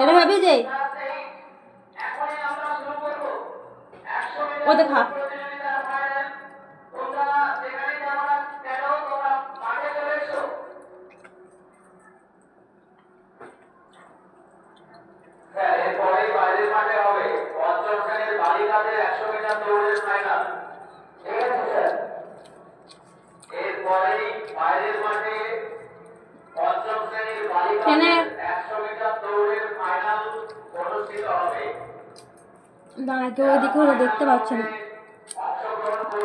এটা ভাবি যে? ও দেখা হ্যাঁ, এরপরেই বাইরের মাঠে হবে পঞ্চম শ্রেণির বালিকাদের একশো মিটার দৌড়ের ফাইনাল ঠিক আছে স্যার এরপরেই বাইরের মাঠে পঞ্চম শ্রেণির বালিকাদের একশো মিটার দৌড়ের ফাইনাল অনুষ্ঠিত হবে দাঁড়া কেউ ওইদিকে হলে দেখতে পাচ্ছে না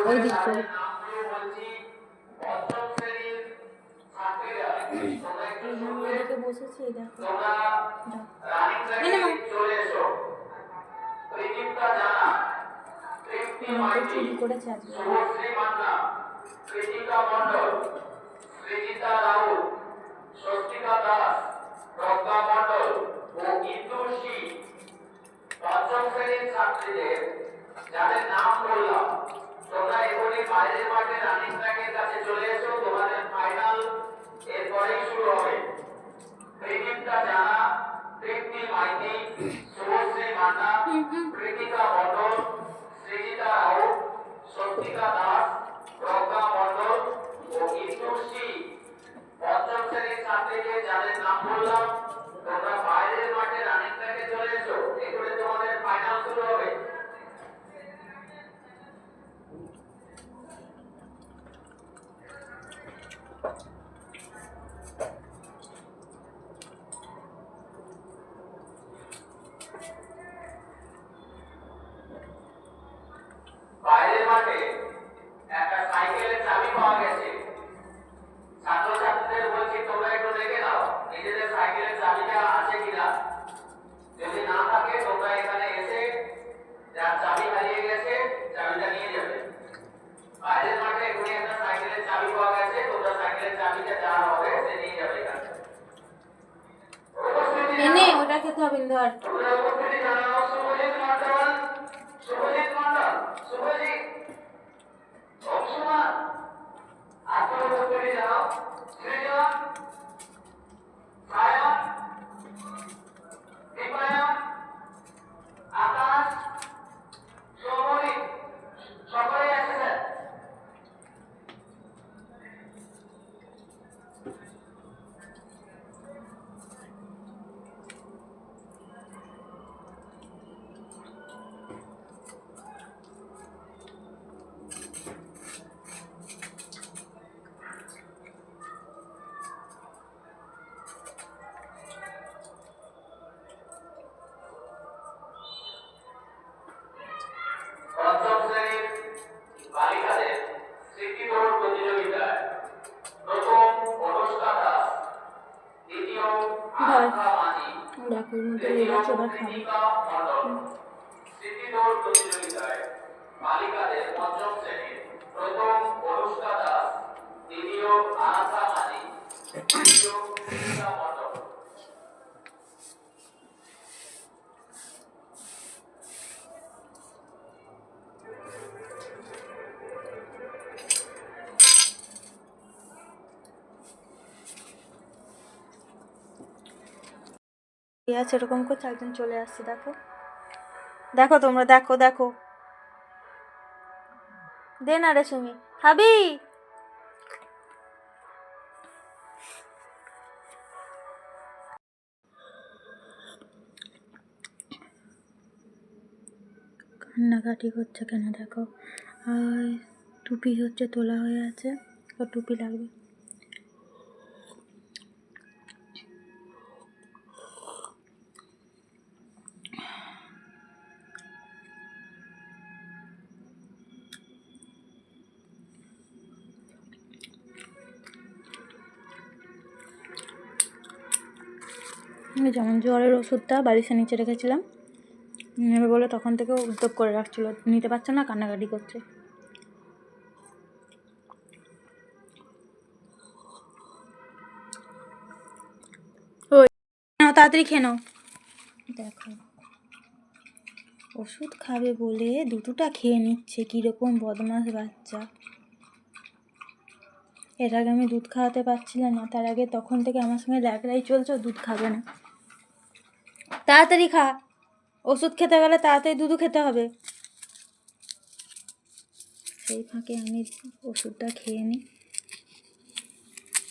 ওই দিক থেকে। তাদের নামগুলো বলছি পঞ্চম শ্রেণির ছাত্রীরা তোমরা একটু শুনবে ওইদিকে বসেছি এই দেখো তোমরা রানিং এনে নাও। ট্র্যাকে চলে এসো প্রদীপটা জানা তৃপ্তি আমাকে মাইতি চুরি করেছে আজকে শুভশ্রী মান্না কৃতিকা মণ্ডল সৃজিতা রাউত স্বস্তিকা দাস প্রজ্ঞা মণ্ডল ও ইন্দুষী পঞ্চম শ্রেণির ছাত্রীদের যাদের নাম বললাম তোমরা এখনই বাইরের মাঠে রানিং ট্র্যাকের কাছে চলে এসো তোমাদের ফাইনাল এরপরেই শুরু হবে প্রদীপটা জানা তৃপ্তি মাইতি শুভশ্রী মান্না কৃতিকা মণ্ডল সৃজিতা রাউত স্বস্তিকা দাস প্রজ্ঞা মণ্ডল ও ইন্দুশ্রী পঞ্চম শ্রেণির ছাত্রীদের যাদের নাম বললাম তোমরা বাইরের মাঠে রানিং ট্র্যাকে চলে এসো এগুলো তোমাদের ফাইনাল শুরু হবে বাইরের মাঠে একটা সাইকেলের চাবি পাওয়া গেছে। ছাত্রছাত্রীদের বলছি তোমরা একটু দেখে নাও নিজেদের সাইকেলের চাবিটা আছে কিনা? যদি না থাকে তোমরা এখানে এসে যার চাবি হারিয়ে গেছে চাবিটা নিয়ে যাবে। বাইরের মাঠে এখানে একটা সাইকেলের চাবি পাওয়া গেছে তোমরা সাইকেলের চাবিটা যার হবে সে নিয়ে যাবে এখান এনে ওটা খেতে হবে তোমরা উপস্থিতি জানাও শুভজিৎ মণ্ডল শুভজিৎ মণ্ডল শুভজিৎ অংশুমান উপস্থিতি জানাও সৃজন সায়ন দীপায়ন আকাশ সৌমরী সকলেই আছে স্যার এর মধ্যে কৃতিকা মণ্ডল স্মৃতি বালিকাদের পঞ্চম শ্রেণির প্রথম অনুষ্কা দাস দ্বিতীয় আনাসা মাঝি এরকম করছে একজন চলে আসছে, দেখো। দেখো তোমরা, দেখো দেখো। দে না রে সুমি, খাবি? কান্নাকাটি করছে কেন দেখো? আর টুপি হচ্ছে তোলা হয়ে আছে ও টুপি লাগবে। যেমন জ্বরের ওষুধটা বালিশের নিচে রেখেছিলাম। নেবে বলে তখন থেকে উদ্যোগ করে রাখছিল। নিতে পারছে না, কান্নাকাটি করছে। তাড়াতাড়ি খেয়ে নাও। দেখো, ওষুধ খাবে বলে দুটোটা খেয়ে নিচ্ছে, কীরকম বদমাস বাচ্চা। এর আগে আমি দুধ খাওয়াতে পারছিলাম না, তার আগে তখন থেকে আমার সঙ্গে ল্যাকড়াই চলছে দুধ খাবে না। তাড়াতাড়ি খা। ওষুধ খেতে গেলে তাড়াতাড়ি দুধও খেতে হবে। সেই ফাঁকে আমি ওষুধটা খেয়ে নিই।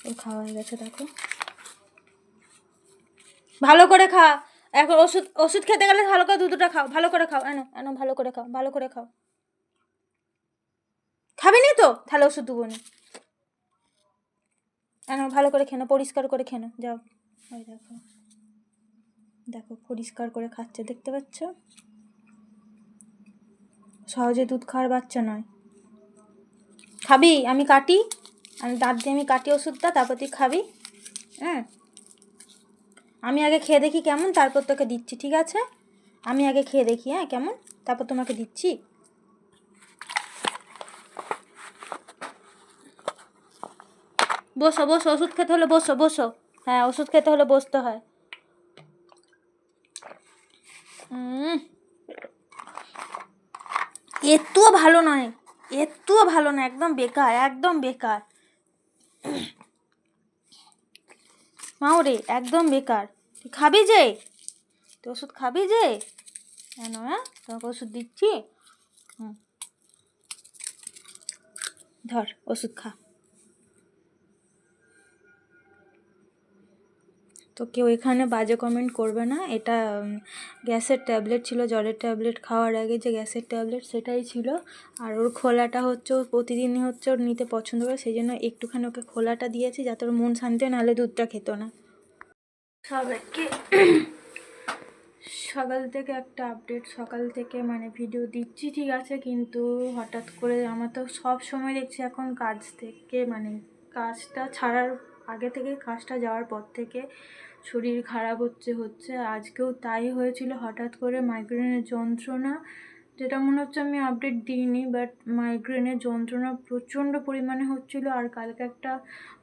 ও খাওয়া হয়ে গেছে দেখো। ভালো করে খা। এখন ওষুধ ওষুধ খেতে গেলে ভালো করে দুধটা খাও। ভালো করে খাও। এনো এনো ভালো করে খাও ভালো করে খাও। খাবি নি তো? তাহলে ওষুধ দেবো নি। এনো ভালো করে খেনো পরিষ্কার করে খেনো যাও। ওই দেখো। দেখো, পরিষ্কার করে খাচ্ছে, দেখতে পাচ্ছ? সহজে দুধ খাওয়ার বাচ্চা নয়। খাবি? আমি কাটি? আমি দাঁত দিয়ে আমি কাটি ওষুধটা, তারপর তুই খাবি। হ্যাঁ? আমি আগে খেয়ে দেখি কেমন, তারপর তোকে দিচ্ছি, ঠিক আছে? আমি আগে খেয়ে দেখি হ্যাঁ কেমন? তারপর তোমাকে দিচ্ছি। বসো বসো, ওষুধ খেতে হলে বসো বসো। হ্যাঁ ওষুধ খেতে হলে বসতে হয়। একটুও ভালো নয়। একটুও ভালো না একদম বেকার একদম বেকার। মাও রে, একদম বেকার। তুই খাবি যে? তুই ওষুধ খাবি যে? কেন হ্যাঁ? তোমাকে ওষুধ দিচ্ছি? হুম। ধর, ওষুধ খা। তো কেউ এখানে বাজে কমেন্ট করবে না। এটা গ্যাসের ট্যাবলেট ছিল, জ্বরের ট্যাবলেট খাওয়ার আগে যে গ্যাসের ট্যাবলেট সেটাই ছিল। আর ওর খোলাটা হচ্ছে, ও প্রতিদিনই হচ্ছে ওর নিতে পছন্দ করে সেই জন্য একটুখানি ওকে খোলাটা দিয়েছি যাতে ওর মন শান্তি হয়, নাহলে দুধটা খেত না। সবাইকে সকাল থেকে একটা আপডেট সকাল থেকে মানে ভিডিও দিচ্ছি, ঠিক আছে? কিন্তু হঠাৎ করে আমার তো সব সময় দেখছি এখন কাজ থেকে মানে কাজটা ছাড়ার আগে থেকে কাজটা যাওয়ার পর থেকে শরীর খারাপ হচ্ছে হচ্ছে। আজকেও তাই হয়েছিল, হঠাৎ করে মাইগ্রেনের যন্ত্রণা, যেটা মনে হচ্ছে আমি আপডেট দিইনি বাট মাইগ্রেনের যন্ত্রণা প্রচণ্ড পরিমাণে হচ্ছিল আর কালকে একটা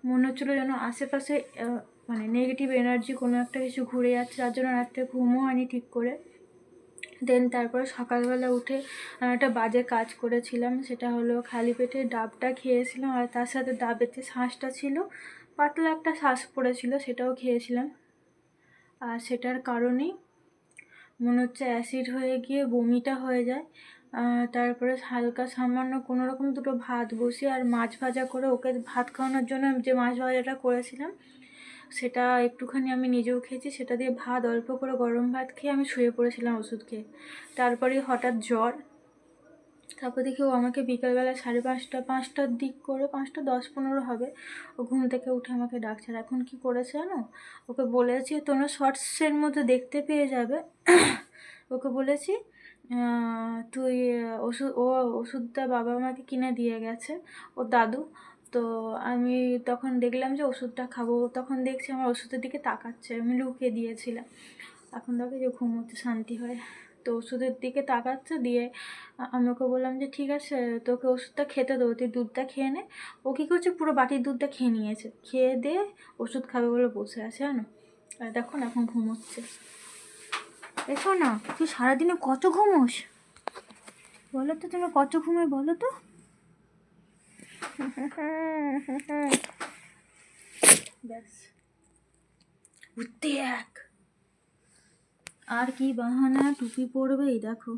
মনে হচ্ছিল যেন আশেপাশে মানে নেগেটিভ এনার্জি কোনো একটা কিছু ঘুরে যাচ্ছে, তার জন্য রাত্রে ঘুমও হয়নি ঠিক করে। দেন তারপরে সকালবেলা উঠে একটা বাজে কাজ করেছিলাম, সেটা হলো খালি পেটে ডাবটা খেয়েছিলাম আর তার সাথে ডাবের যে ছিল। পাতলা একটা শ্বাস পড়েছিল, সেটাও খেয়েছিলাম। আর সেটার কারণেই মনে হচ্ছে অ্যাসিড হয়ে গিয়ে বমিটা হয়ে যায়। তারপরে হালকা সামান্য কোনো রকম দুটো ভাত বসিয়ে আর মাছ ভাজা করে ওকে ভাত খাওয়ানোর জন্য যে মাছ ভাজাটা করেছিলাম, সেটা একটুখানি আমি নিজেও খেয়েছি। সেটা দিয়ে ভাত অল্প করে গরম ভাত খেয়ে আমি শুয়ে পড়েছিলাম ওষুধ খেয়ে। তারপরে হঠাৎ জ্বর তারপর দেখি ও আমাকে বিকেলবেলা সাড়ে পাঁচটা, পাঁচটার দিক করে পাঁচটা দশ পনেরো হবে। ও ঘুম থেকে উঠে আমাকে ডাকছে আর এখন কি করেছে জানো? ওকে বলেছি, তোমরা শর্টসের মধ্যে দেখতে পেয়ে যাবে। ওকে বলেছি তুই ওষুধ, ও ওষুধটা বাবা আমাকে কিনে দিয়ে গেছে ওর দাদু। তো আমি তখন দেখলাম যে ওষুধটা খাব। তখন দেখছি আমার ওষুধের দিকে তাকাচ্ছে, আমি লুকিয়ে দিয়েছিলাম। এখন দেখো যে ঘুমোতে শান্তি হয়। তো ওষুধের দিকে তাকাচ্ছে, দিয়ে আমি ওকে বললাম যে, ঠিক আছে, তোকে ওষুধটা খেতে দেবো, তুই দুধটা খেয়ে নে। ও কী করছে, পুরো বাটির দুধটা খেয়ে নিয়েছে। খেয়ে দিয়ে ওষুধ খাবে বলে বসে আছে, জানো? আর দেখো না, এখন ঘুমোচ্ছে। দেখো না, তুই সারাদিনে কত ঘুমোস? বলো তো তুমি কত ঘুমে বলো তো? ব্যাস। উঠতে এক। আর কি বাহানা, টুপি পরবে, এই দেখো।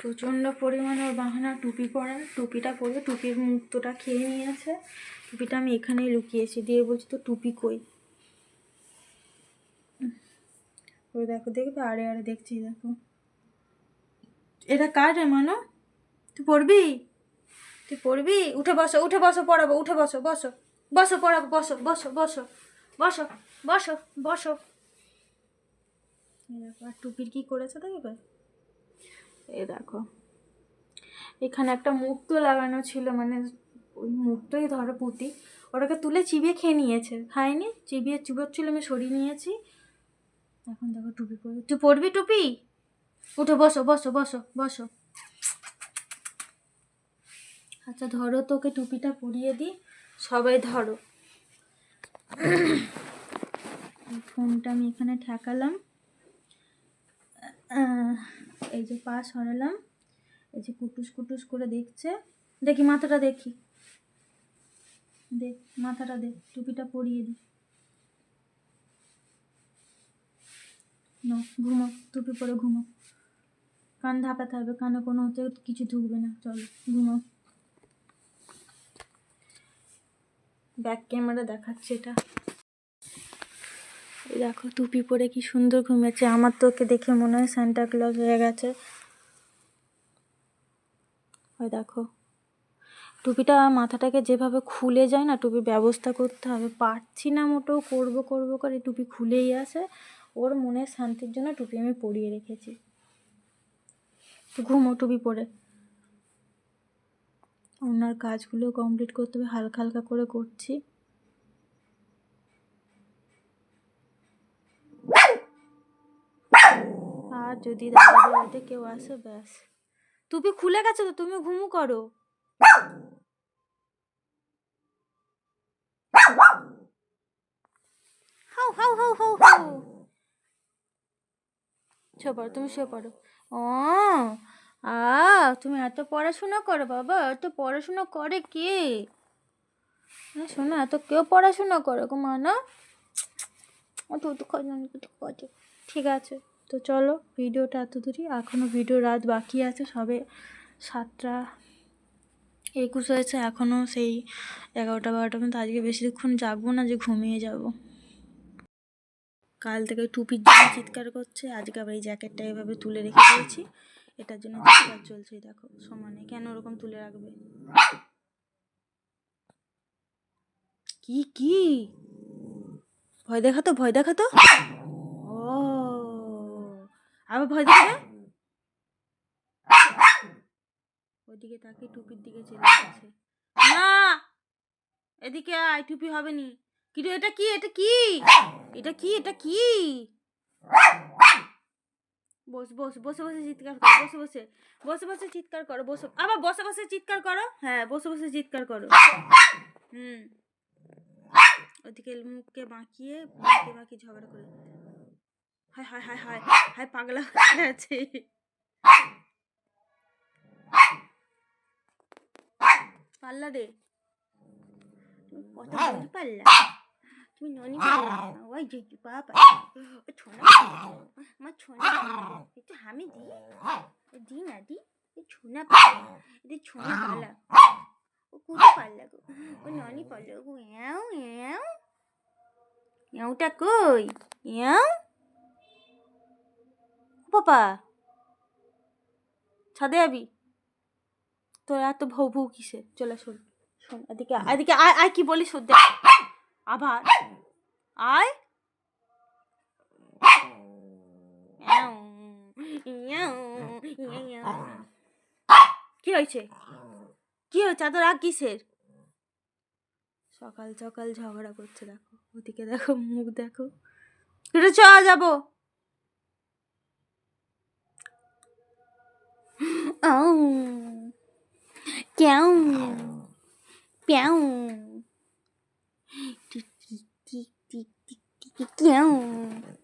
প্রচণ্ড পরিমাণে ওর বাহানা, টুপি পরার টুপিটা পরে টুপির মুক্তটা খেয়ে নিয়েছে। টুপিটা আমি এখানেই লুকিয়েছি, দিয়ে বলছি, তো টুপি কই? ওই দেখো, দেখবে? আরে আরে, দেখছি, দেখো। এটা কার রে, মানো? তুই পড়বি তুই পড়বি উঠে বসো উঠে বসো পড়াবো উঠে বসো বসো বসো পড়াবো বসো বসো বসো বসো। বসো বসো। আর টুপির কি করেছে দেখবে এ দেখো। এখানে একটা মুক্তো লাগানো ছিল মানে ওই মুক্তোই ধরো পুঁতি। ওটাকে তুলে চিবিয়ে খেয়ে নিয়েছে। খায়নি? চিবিয়ে চুবোচ্ছিল আমি সরিয়ে নিয়েছি। এখন দেখো টুপি পরবি তুই পরবি টুপি? উঠে বসো বসো বসো বসো। আচ্ছা ধরো তোকে টুপিটা পরিয়ে দিই। সবাই ধরো। ফোনটা আমি এখানে ঠেকালাম। এই যে পা সরালাম। এই যে কুটুস কুটুস করে দেখছে। দেখি, মাথাটা দেখি। দেখ, মাথাটা দেখ, টুপিটা পরিয়ে দি। না, ঘুমো, টুপি পরে ঘুমো। কান ঢাকাতে হবে, কানে কোনো হতে কিছু ঢুকবে না। চলো, ঘুমো। ব্যাক ক্যামেরা দেখাচ্ছে এটা। দেখো টুপি পরে কি সুন্দর ঘুমিয়েছে। আমার তো ওকে দেখে মনে হয় সান্টা ক্লজ হয়ে গেছে। ওই দেখো। টুপিটা মাথাটাকে যেভাবে খুলে যায় না, টুপির ব্যবস্থা করতে হবে। পারছি না মোটেও, করব করব করে টুপি খুলেই আসে। ওর মনের শান্তির জন্য টুপি আমি পরিয়ে রেখেছি। ঘুমো টুপি পরে। ওনার কাজগুলো কমপ্লিট করতে হবে, হালকা হালকা করে করছি। আর যদি বাড়িতে কেউ আসে, ব্যাস। টুপি খুলে গেছে তো তুমি ঘুমু করো। শুয়ে পড়ো, তুমি শুয়ে পড়ো। ও, আ, তুমি এত পড়াশোনা করো বাবা, এত পড়াশোনা করে কে? না, শোনো, এত কেউ পড়াশোনা করে গো, মা, না? ঠিক আছে। তো চলো, ভিডিওটা এত দূরই। এখনও ভিডিও রাত বাকি আছে, সবে সাতটা একুশ হয়েছে এখনও সেই এগারোটা বারোটা মতো আজকে বেশিক্ষণ জাগবো না, যে ঘুমিয়ে যাব। কাল থেকে টুপির জন্য চিৎকার করছে, আজকে আবার এই জ্যাকেটটা এভাবে তুলে রেখে দিয়েছি। এটার জন্য চিৎকার চলছে দেখো, সমানে কেন ওরকম তুলে রাখবে? কি কি? ভয় দেখাতো, ভয় দেখা তো ও আবার ভয় দেখাবে ওইদিকে তাকে টুপির দিকে চলে গেছে না, এদিকে আয় টুপি হবে নি। কিন্তু এটা কি? এটা কি? এটা কি? এটা কি? বস বস, বসে বসে চিৎকার করো, বসে বসে বসে বসে চিৎকার করো, বসে, আবার বসে বসে চিৎকার করো? হ্যাঁ বসে বসে চিৎকার করো। হুম। ওদিকে মুখকে বাঁকিয়ে বাঁকিয়ে ঝগড়া করে হায় হায় হায় হায় হায় পাগলা হয়ে গেছে পাল্লা রে। তুমি কত বলি পাল্লা? তুমি ননি পাল্লা ওই যে বাবা ও ছোনা আমার ছোনা একটু হামি দি। দি না দি। এই ছোনা পাল্লা। এটা ছোনা পাল্লা। ও কুড়ি পাল্লা গো। ও ননি পাল্লা। গো এও এও। এওটা কই? এও? পাপা? ছাদে যাবি তোর এত ভৌ ভৌ কিসে? চলে শোন শোন, এদিকে এদিকে আয় আয় কি বলিস দেখ। আবার, আয়। কি হয়েছে? কি হয়েছে? এত রাগ কিসের? সকাল সকাল ঝগড়া করছে, দেখো। ওদিকে দেখো, মুখ দেখো। চ যাব। 哦，喵，喵，滴滴滴滴滴滴，喵。